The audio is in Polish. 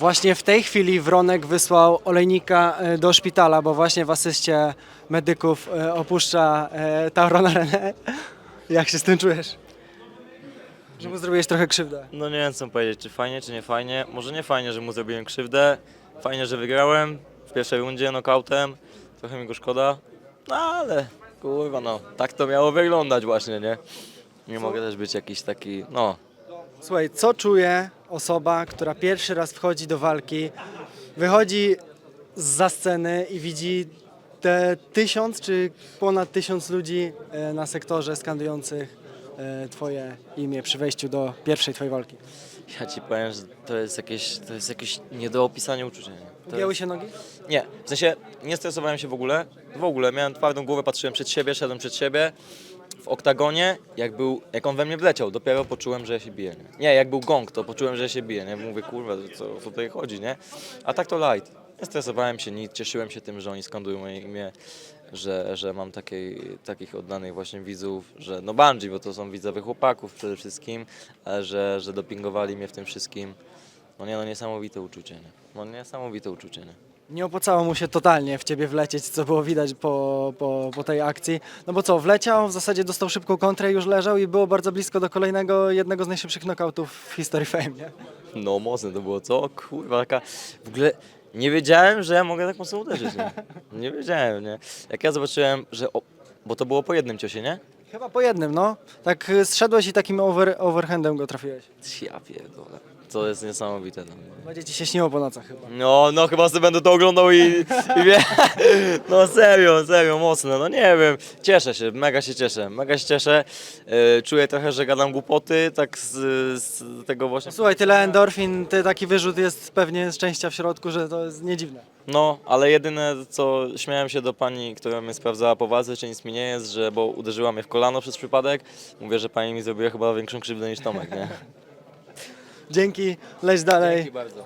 Właśnie w tej chwili Wronek wysłał olejnika e, do szpitala, bo właśnie w asyście medyków e, opuszcza e, Taurona René. Jak się z tym czujesz? Że mu zrobiłeś trochę krzywdę. No nie wiem co powiedzieć, czy fajnie, czy nie fajnie. Może nie fajnie, że mu zrobiłem krzywdę. Fajnie, że wygrałem w pierwszej rundzie nokautem. Trochę mi go szkoda. No ale kurwa no, tak to miało wyglądać właśnie, nie? Nie mogę też być jakiś taki, no, Słuchaj, co czuje osoba, która pierwszy raz wchodzi do walki, wychodzi za sceny i widzi te tysiąc czy ponad tysiąc ludzi e, na sektorze skandujących e, twoje imię przy wejściu do pierwszej twojej walki? ja ci powiem, że to jest jakieś, to jest jakieś nie do opisania uczucie. Ugięły jest- się nogi? Nie, w sensie nie stresowałem się w ogóle. W ogóle miałem twardą głowę, patrzyłem przed siebie, szedłem przed siebie. W oktagonie, jak był, jak on we mnie wleciał, dopiero poczułem, że ja się biję. Nie, nie jak był gong, to poczułem, że ja się biję. Nie? Mówię, kurwa, co, tutaj chodzi, nie? A tak to light. Nie stresowałem się nic, cieszyłem się tym, że oni skandują moje imię, że, że mam takiej, takich oddanych właśnie widzów, że no Bungie, bo to są widzowie chłopaków przede wszystkim, ale że, że dopingowali mnie w tym wszystkim. No nie, no niesamowite uczucie, nie? No niesamowite uczucie, nie? Nie opłacało mu się totalnie w ciebie wlecieć, co było widać po, po, po tej akcji. No bo co, wleciał, w zasadzie dostał szybką kontrę i już leżał i było bardzo blisko do kolejnego, jednego z najszybszych knockoutów w historii Fame, nie? No mocne to było, co? Kurwa, taka... W ogóle nie wiedziałem, że ja mogę tak mocno uderzyć, nie? Nie wiedziałem, nie? Jak ja zobaczyłem, że... O... Bo to było po jednym ciosie, nie? Chyba po jednym, no. Tak y, zszedłeś i takim over, overhandem go trafiłeś. Ja pierdolę. To jest niesamowite dla mnie. Będzie ci się śniło po nocach chyba. No, no chyba sobie będę to oglądał i, i wie... No serio, serio, mocno, no nie wiem. Cieszę się, mega się cieszę, mega się cieszę. Yy, czuję trochę, że gadam głupoty, tak z, z tego właśnie... Słuchaj, tyle endorfin, ty taki wyrzut jest pewnie szczęścia w środku, że to jest niedziwne. No, ale jedyne co śmiałem się do pani, która mnie sprawdzała po walce, czy nic mi nie jest, że bo uderzyła mnie w kolano przez przypadek. Mówię, że pani mi zrobiła chyba większą krzywdę niż Tomek, nie? Dzięki, leć dalej. Dzięki bardzo.